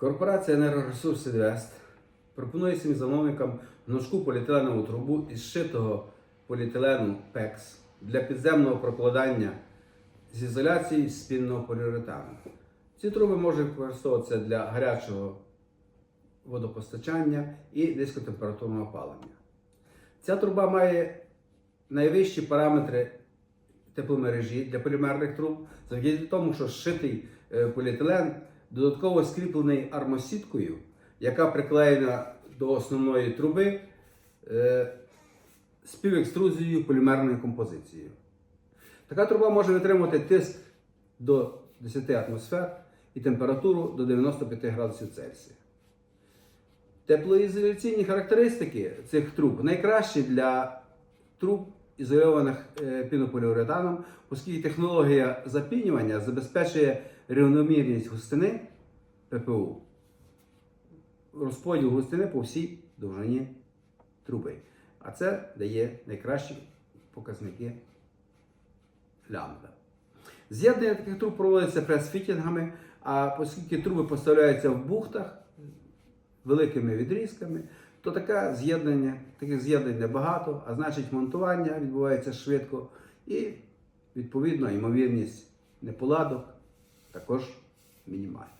Корпорація «Енергоресурс Інвест» пропонує своїм замовникам гнучку поліетиленову трубу із шитого поліетилену ПЕКС для підземного прокладання з ізоляції спінного поліуретану. Ці труби можуть використовуватися для гарячого водопостачання і низькотемпературного опалення. Ця труба має найвищі параметри тепломережі для полімерних труб, завдяки тому, що зшитий е, поліетилен додатково скріплений армосіткою, яка приклеєна до основної труби е, співекструзією полімерною композицією. Така труба може витримувати тиск до 10 атмосфер і температуру до 95 градусів Цельсія. Теплоізоляційні характеристики цих труб найкращі для труб, ізольованих е, пінополіуретаном, оскільки технологія запінювання забезпечує рівномірність густини ППУ, розподіл густини по всій довжині труби. А це дає найкращі показники лямбда. З'єднання таких труб проводиться прес-фітінгами, а оскільки труби поставляються в бухтах великими відрізками, то таке з'єднання, таких з'єднань небагато, а значить монтування відбувається швидко і, відповідно, ймовірність неполадок також мінімальна.